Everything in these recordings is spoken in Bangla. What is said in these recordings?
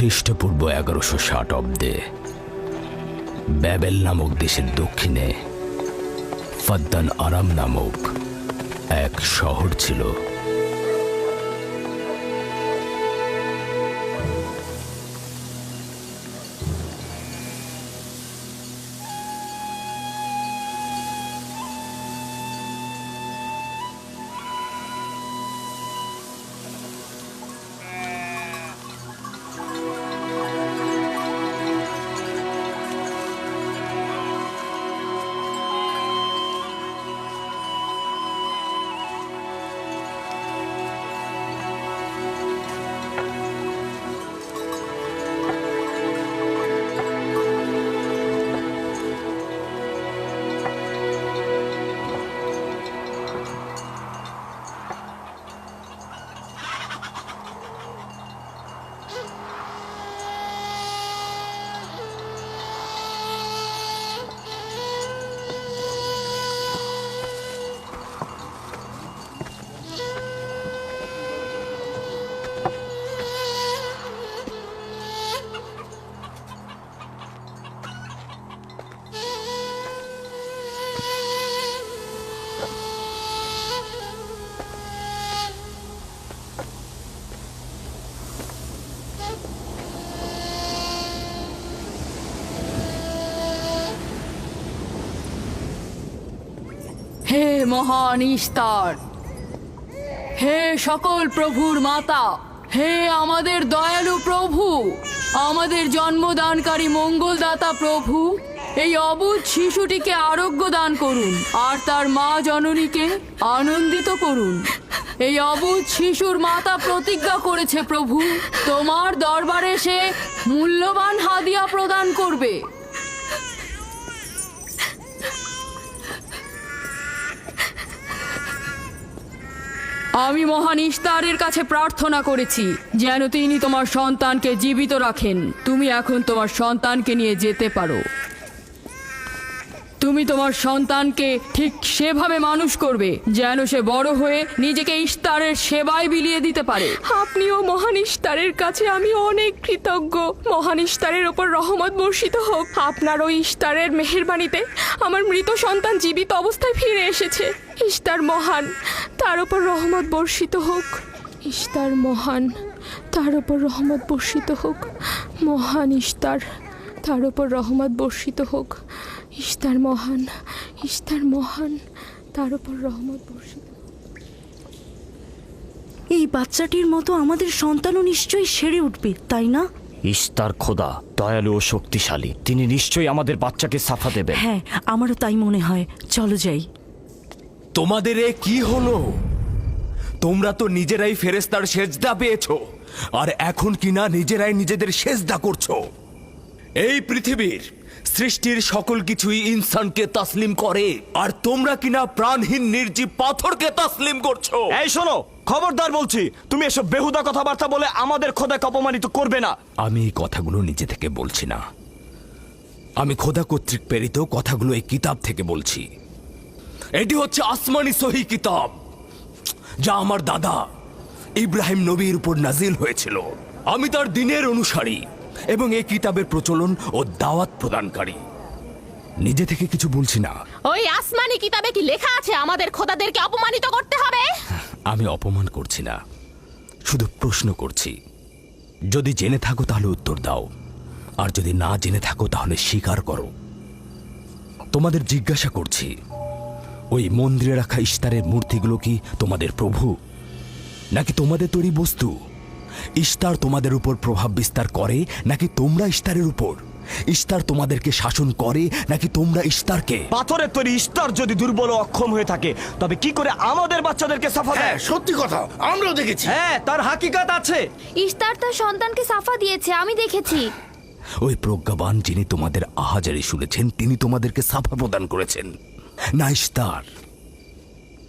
খ্রিস্টপূর্ব এগারোশো ষাট অব্দে ব্যাবেল নামক দেশের দক্ষিণে ফদ্দান আরাম নামক এক শহর ছিল। মহান ইস্তার হে সকল প্রভুর মাতা, হে আমাদের দয়ালু প্রভু, আমাদের জন্মদানকারী মঙ্গলদাতা প্রভু, এই অবুধ শিশুটিকে আরোগ্য দান করুন, আর তার মা জননীকে আনন্দিত করুন। এই অবুধ শিশুর মাতা প্রতিজ্ঞা করেছে প্রভু, তোমার দরবারে সে মূল্যবান হাদিয়া প্রদান করবে। আমি মহান ইস্তারের কাছে প্রার্থনা করেছি, যেন তিনি তোমার সন্তানকে জীবিত রাখেন। তুমি এখন তোমার সন্তানকে নিয়ে যেতে পারো। তুমি তোমার সন্তানকে ঠিক সেভাবে মানুষ করবে, যেন সে বড় হয়ে নিজেকে ইস্তারের সেবায় বিলিয়ে দিতে পারে। আপনিও মহান ইস্তারের কাছে আমি অনেক কৃতজ্ঞ। মহান ইস্তারের ওপর রহমত বর্ষিত হোক। আপনার ওই ইস্তারের মেহেরবানিতে আমার মৃত সন্তান জীবিত অবস্থায় ফিরে এসেছে। ইস্তার মহান, তার ওপর রহমত বর্ষিত হোক। ইস্তার মহান, তার ওপর রহমত বর্ষিত হোক। মহান ইস্তার, তার ওপর রহমত বর্ষিত হোক। ইস্তার মহান ইস্তার মহান তার ওপর রহমত বর্ষিত। এই বাচ্চাটির মতো আমাদের সন্তানও নিশ্চয়ই সেরে উঠবে তাই না? ইস্তার খোদা দয়ালু ও শক্তিশালী তিনি নিশ্চয়ই আমাদের বাচ্চাকে সাফা দেবেন। হ্যাঁ আমারও তাই মনে হয়। চলো যাই। তোমাদের এ কি হলো? তোমরা তো নিজেরাই ফেরেস্তার সেজদা পেয়েছ আর এখন কিনা নিজেরাই নিজেদের সেজদা করছ? এই পৃথিবীর সৃষ্টির সকল কিছুই ইনসানকে তাসলিম করে। আর তোমরা কিনা প্রাণহীন নির্জীব পাথরকে তাসলিম করছ। এই শোনো খবরদার বলছি তুমি এসব বেহুদা কথাবার্তা বলে আমাদের খোদাকে অপমানিত করবে না। আমি এই কথাগুলো নিজে থেকে বলছি না। আমি খোদা কর্তৃক প্রেরিত কথাগুলো এই কিতাব থেকে বলছি। এটি হচ্ছে আসমানি সহি কিতাব যা আমার দাদা ইব্রাহিম নবীর উপর নাজিল হয়েছিল। আমি তার দিনের অনুসারী। এবং এই কিতাবের প্রচলন ও দাওয়াত প্রদানকারী। নিজে থেকে কিছু বলছি না। ওই আসমানি কিতাবে কি লেখা আছে? আমাদের খোদাদেরকে অপমানিত করতে হবে? আমি অপমান করছি না। শুধু প্রশ্ন করছি যদি জেনে থাকো তাহলে উত্তর দাও। আর যদি না জেনে থাকো তাহলে স্বীকার করো। তোমাদের জিজ্ঞাসা করছি ওই মন্দিরে রাখা ইস্তারের মূর্তিগুলো কি তোমাদের প্রভু? নাকি তোমাদের তৈরি বস্তু? ইস্তার তোমাদের উপর প্রভাব বিস্তার করে নাকি তোমরা ইস্তারের উপর? ইস্তার তোমাদেরকে শাসন করে নাকি তোমরা ইস্তারকে পাথরের তৈরি ইস্তার যদি দুর্বল অক্ষম হয়ে থাকে তবে কি করে আমাদের বাচ্চাদেরকে সাফা হ্যাঁ দেয় সত্যি কথা আমরাও দেখেছি। হ্যাঁ তার হাকিকাত আছে। ইস্তার তার সন্তানকে সাফা দিয়েছে আমি দেখেছি। ওই প্রজ্ঞাবান যিনি তোমাদের আহাজারি শুনেছেন তিনি তোমাদেরকে সাফা প্রদান করেছেন। না ইস্তার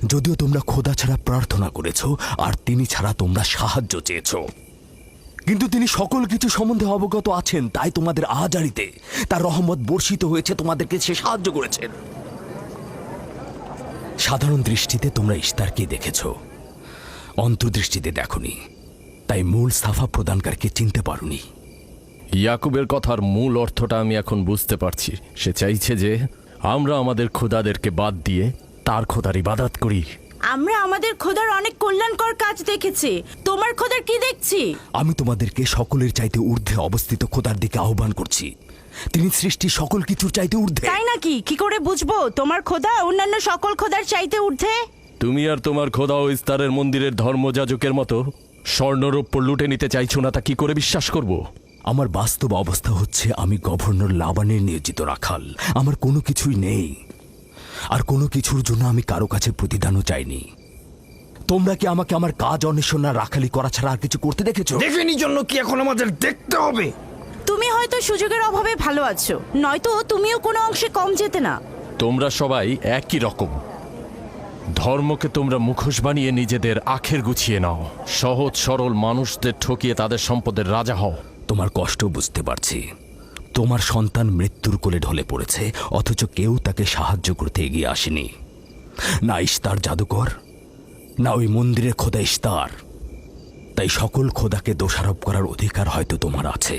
যদিও তোমরা খোদা ছাড়া প্রার্থনা করেছ, আর তিনি ছাড়া তোমরা সাহায্য চেয়েছ। কিন্তু তিনি সকল কিছু সম্বন্ধে অবগত আছেন, তাই তোমাদের আহাজারিতে তার রহমত বর্ষিত হয়েছে, তোমাদেরকে সে সাহায্য করেছেন সাধারণ দৃষ্টিতে তোমরা ইস্তারকে দেখেছ। অন্তর্দৃষ্টিতে দেখনি, তাই মূল সাফা প্রদানকারীকে চিনতে পারোনি। ইয়াকুবের কথার মূল অর্থটা আমি এখন বুঝতে পারছি। সে চাইছে যে আমরা আমাদের খোদাদেরকে বাদ দিয়ে তার খোদার ইবাদাত করি। আমরা আমাদের খোদার অনেক কল্যাণকর কাজ দেখেছি। তোমার খোদার কি দেখছি? আমি তোমাদেরকে সকলের চাইতে ঊর্ধ্বে অবস্থিত খোদার দিকে আহ্বান করছি। তিনি সৃষ্টি সকল কিছুর চাইতে ঊর্ধ্বে। তাই নাকি? কি করে বুঝব? তোমার খোদা অন্যান্য সকল খোদার চাইতে ঊর্ধ্বে? তুমি আর তোমার খোদা ও ইস্তারের মন্দিরের ধর্মযাজকের মতো স্বর্ণরৌপ্য লুটে নিতে চাইছো না তা কি করে বিশ্বাস করব? আমার বাস্তব অবস্থা হচ্ছে আমি গভর্নর লাবানের নিয়োজিত রাখাল। আমার কোনো কিছুই নেই। আর কোনো কিছুর জন্য আমি কারও কাছে প্রতিদানও চাইনি। তোমরা কি আমাকে আমার কাজ অন্বেষণ না রাখালি করা ছাড়া আর কিছু করতে দেখেছ? দেখেনি জন্য কি এখন আমাদের দেখতে হবে? তুমি হয়তো সুযোগের অভাবে ভালো আছো নয়তো তুমিও কোনো অংশে কম যেতে না। তোমরা সবাই একই রকম। ধর্মকে তোমরা মুখোশ বানিয়ে নিজেদের আখের গুছিয়ে নাও। সহজ সরল মানুষদের ঠকিয়ে তাদের সম্পদের রাজা হও। তোমার কষ্ট বুঝতে পারছি। তোমার সন্তান মৃত্যুর কোলে ঢলে পড়েছে, অথচ কেউ তাকে সাহায্য করতে এগিয়ে আসেনি। না ইস্তার জাদুকর, না ওই মন্দিরের খোদা ইস্তার তাই সকল খোদাকে দোষারোপ করার অধিকার হয়তো তোমার আছে।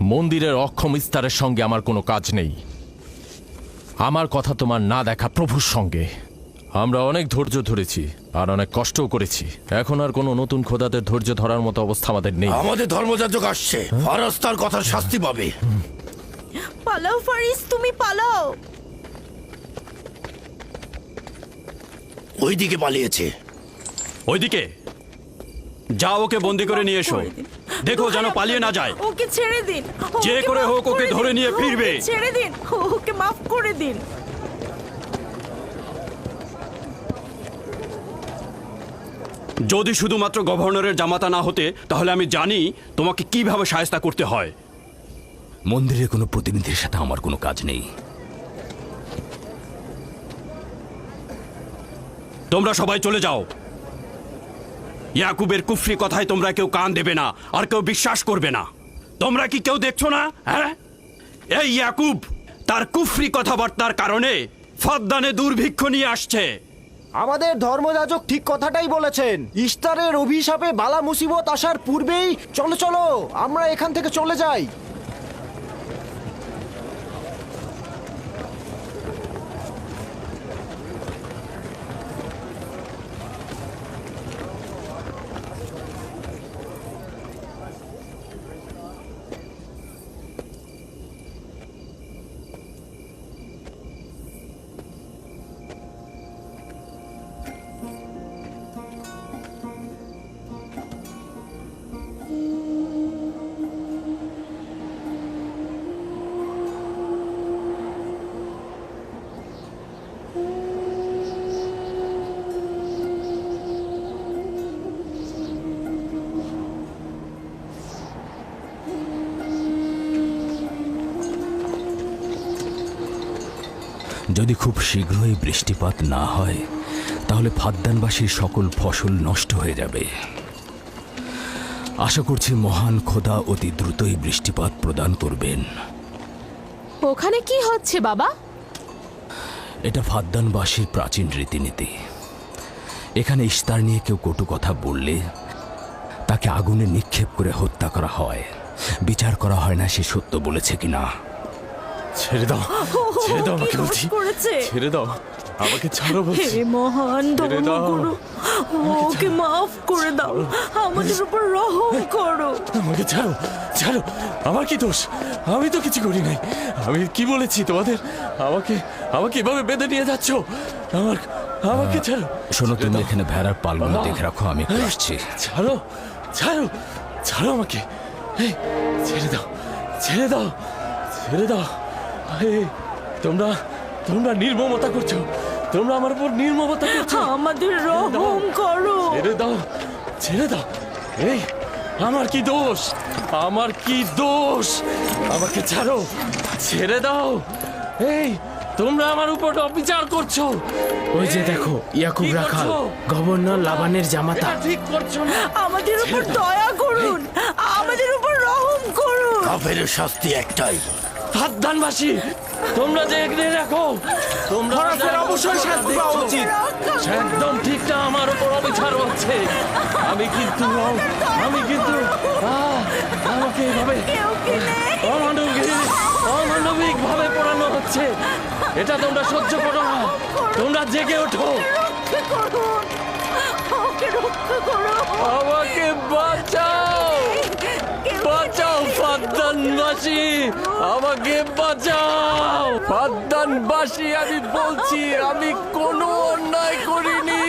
মন্দিরের অক্ষম ইস্তারের সঙ্গে আমার কোনো কাজ নেই। আমার কথা তোমার না দেখা প্রভুর সঙ্গে। আমরা অনেক ধৈর্য ধরেছি। আর অনেক কষ্টও করেছি। এখন আর কোনো নতুন খোদাদের ধৈর্য ধরার মতো অবস্থা আমাদের নেই। আমাদের ধর্মযাজক আসছে। ফারাজ তার কথার শাস্তি পাবে। পালাও ফারিস তুমি পালাও। ওইদিকে পালিয়েছে। ওইদিকে? যাও ওকে বন্দি করে নিয়ে এসো। দেখো যেন পালিয়ে না যায়। ওকে ছেড়ে দিন। যে করে হোক ওকে ধরে নিয়ে ফিরবে। ছেড়ে দিন। ওকে মাফ করে দিন। যদি শুধুমাত্র গভর্নরের জামাতা না হতে তাহলে আমি জানি তোমাকে কীভাবে সায়স্তা করতে হয়। মন্দিরের কোনো প্রতিনিধির সাথে আমার কোনো কাজ নেই। তোমরা সবাই চলে যাও। ইয়াকুবের কুফরি কথায় তোমরা কেউ কান দেবে না আর কেউ বিশ্বাস করবে না। তোমরা কি কেউ দেখছ না হ্যাঁ? এই ইয়াকুব তার কুফরি কথাবার্তার কারণে ফদ্দানে দুর্ভিক্ষ নিয়ে আসছে। আমাদের ধর্মযাজক ঠিক কথাটাই বলেছেন। ইস্তারের অভিশাপে বালা মুসিবত আসার পূর্বেই চলো চলো, আমরা এখান থেকে চলে যাই। যদি খুব শীঘ্রই বৃষ্টিপাত না হয় তাহলে ফাদ্দানবাসীর সকল ফসল নষ্ট হয়ে যাবে। আশা করছি মহান খোদা অতি দ্রুতই বৃষ্টিপাত প্রদান করবেন। ওখানে কি হচ্ছে বাবা? এটা ফাদ্দানবাসীর প্রাচীন রীতিনীতি। এখানে ইস্তার নিয়ে কেউ কটু কথা বললে তাকে আগুনে নিক্ষেপ করে হত্যা করা হয়। বিচার করা হয় না সে সত্য বলেছে কিনা। ছেড়ে দাও। ছেড়ে দাও আমাকে বলছি করেছে? ছেড়ে দাও। আমাকে ছাড়ো বলছি। হে মহান দাও। ধর্মগুরু ওকে মাফ করে দাও। আমাদের উপর রহম করো। আমাকে ছাড়ো। ছাড়ো। আমার কি দোষ? আমি তো কিছু করি নাই। আমি কি বলেছি তোমাদের? আমাকে আমাকে এভাবে বেঁধে নিয়ে যাচ্ছ? আমার আমাকে ছাড়ো। শোনো তুমি এখানে ভেড়ার পালগুলো দেখে রাখো আমি আসছি। ছাড়ো। ছাড়ো। ছাড়ো আমাকে। ছেড়ে দাও। ছেড়ে দাও। ছেড়ে দাও। তোমরা তোমরা নির্মমতা করছ। তোমরা আমার উপর নির্মমতা করছ। আমাদের রহম করো। ছেড়ে দাও। ছেড়ে দাও। এই আমার কি দোষ? আমার কি দোষ? আমাকে ছাড়ো। ছেড়ে দাও। এই তোমরা আমার উপর অবিচার করছ। ওই যে দেখো ইয়াকুব রাখাল গভর্নর লাবানের জামাতা। ঠিক করছ আমাদের উপর দয়া করুন। আমাদের উপর রহম করুন। কাফের শাস্তি একটাই। সাবধানবাসী তোমরা দেখে রাখো তোমরা অবশ্যই শাস্তি পাওয়া উচিত। একদম ঠিকটা আমার উপর অবিচার হচ্ছে। আমি কিন্তু আমি কিন্তু আমাকে এভাবে অমানবিক অমানবিক ভাবে পড়ানো হচ্ছে। এটা তোমরা সহ্য করো না। তোমরা জেগে ওঠো। আমাকে বাঁচা ফাদ্দানবাসী আমাকে বাঁচাও। ফাদ্দানবাসী আমি বলছি আমি কোনো অন্যায় করিনি।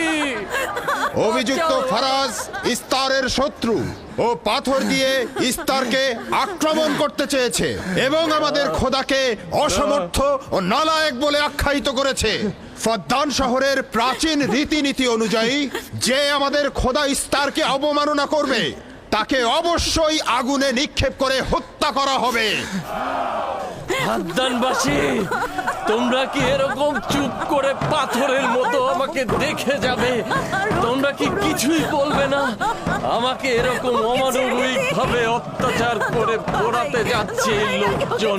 অভিযুক্ত ফারাজ ইস্তারের শত্রু ও পাথর দিয়ে ইস্তারকে আক্রমণ করতে চেয়েছে এবং আমাদের খোদাকে অসমর্থ ও নালায়েক বলে আখ্যায়িত করেছে। ফদ্দান শহরের প্রাচীন রীতিনীতি অনুযায়ী যে আমাদের খোদা ইস্তারকে অবমাননা করবে তাকে অবশ্যই আগুনে নিক্ষেপ করে হত্যা করা হবে। তোমরা কি এরকম চুপ করে পাথরের মতো আমাকে দেখে যাবে? তোমরা কি কিছুই বলবে না? আমাকে এরকম অমানবিক ভাবে অত্যাচার করে পোড়াতে যাচ্ছে এই লোকজন।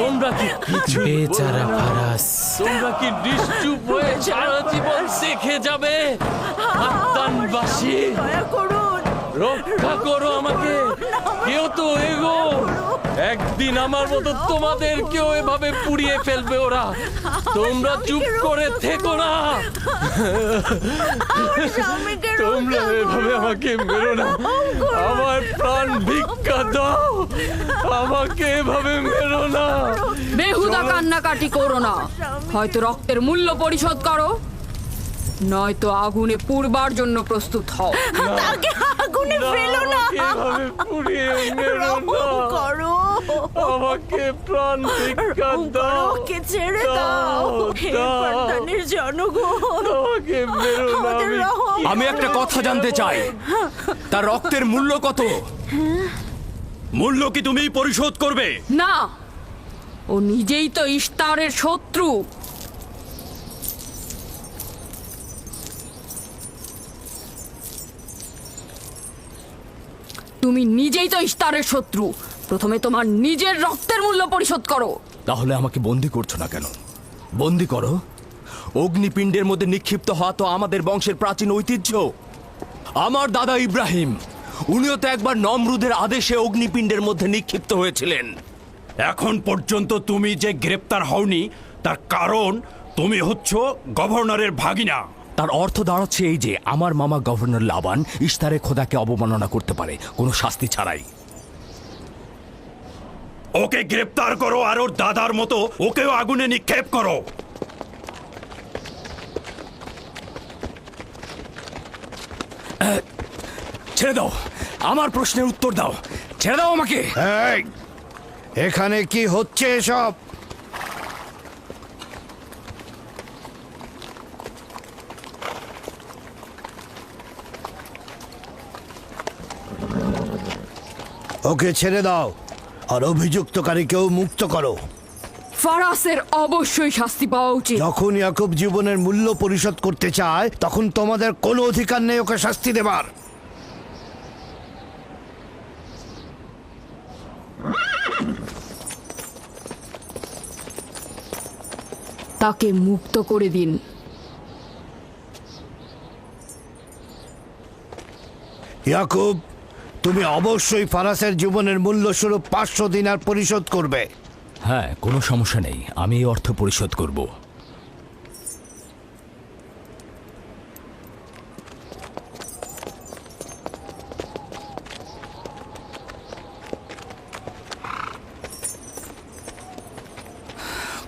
তোমরা কি কিছু বেচারা ফারাস। তোমরা কি নিশ্চুপ হয়ে সারা জীবন দেখে যাবে? ফাদ্দানবাসী রক্ষা করো আমাকে। কেউ তো এগো। একদিন আমার মতো তোমাদের কেউ এভাবে পুড়িয়ে ফেলবে ওরা। তোমরা চুপ করে থেকো না। তোমরা এভাবে আমাকে মেরো না। আমার প্রাণ ভিক্ষা দাও। আমাকে এভাবে মেরো না। বেহুদা কান্নাকাটি করো না। হয়তো রক্তের মূল্য পরিশোধ করো। নয়তো আগুনে পুড়বার জন্য প্রস্তুত হও। তাকে আগুনে ফেলো না। আমাকে এভাবে পুড়িয়ে মেরো না। করো। আমাকে প্রাণ ভিক্ষা দাও। ওকে ছেড়ে দাও হে। ফারদানের জনগণ। আমাকে মেরো না আমি আমি একটা কথা জানতে চাই। তার রক্তের মূল্য কত? মূল্য কি তুমি পরিশোধ করবে? না ও নিজেই তো ইস্তারের শত্রু। তুমি নিজেই তো ইস্তারের শত্রু। প্রথমে তোমার নিজের রক্তের মূল্য পরিশোধ করো। তাহলে আমাকে বন্দি করছ না কেন? বন্দি করো? অগ্নিপিণ্ডের মধ্যে নিক্ষিপ্ত হওয়া তো আমাদের বংশের প্রাচীন ঐতিহ্য। আমার দাদা ইব্রাহিম উনিও তো একবার নমরুদের আদেশে অগ্নিপিণ্ডের মধ্যে নিক্ষিপ্ত হয়েছিলেন। এখন পর্যন্ত তুমি যে গ্রেপ্তার হওনি তার কারণ তুমি হচ্ছ গভর্নরের ভাগিনা। তার অর্থ দাঁড়াচ্ছে এই যে আমার মামা গভর্নর লাবান ইস্তারে খোদাকে অবমাননা করতে পারে কোনো শাস্তি ছাড়াই। ওকে গ্রেপ্তার করো আর ওর দাদার মতো ওকেও আগুনে নিক্ষেপ করো। ছেড়ে দাও আমার প্রশ্নের উত্তর দাও ছেড়ে দাও আমাকে। এখানে কি হচ্ছে এসব? ওকে ছেড়ে দাও। আর অভিযুক্তকারীকেও মুক্ত করো। ফারাসের অবশ্যই শাস্তি পাওয়া উচিত। যখন ইয়াকুব জীবনের মূল্য পরিশোধ করতে চায় তখন তোমাদের কোনো অধিকার নেই ওকে শাস্তি দেবার। তাকে মুক্ত করে দিন। ইয়াকুব তুমি অবশ্যই ফারাসের জীবনের মূল্য স্বরূপ পাঁচশো দিনার পরিশোধ করবে। হ্যাঁ কোনো সমস্যা নেই। আমি এই অর্থ পরিশোধ করব।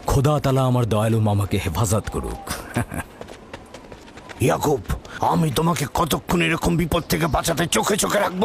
খোদা তালা আমার দয়ালু মামাকে হেফাজত করুক। ইয়াকুব আমি তোমাকে কতক্ষণ এরকম বিপদ থেকে বাঁচাতে চোখে চোখে রাখব?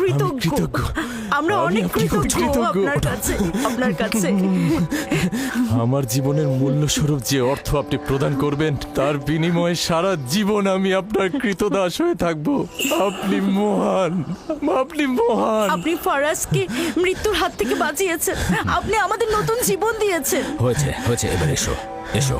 কৃতজ্ঞ। কৃতজ্ঞ। আমরা অনেক কৃতজ্ঞ। আপনার কাছে আপনার কাছে। আমার জীবনের মূল্য স্বরূপ যে অর্থ আপনি প্রদান করবেন তার বিনিময়ে সারা জীবন আমি আপনার কৃতদাস হয়ে থাকব। আপনি মহান আপনি মহান। আপনি ফারাজকে মৃত্যুর হাত থেকে বাঁচিয়েছেন। আপনি আমাদের নতুন জীবন দিয়েছেন। হয়েছে হয়েছে এবার এসো এসো।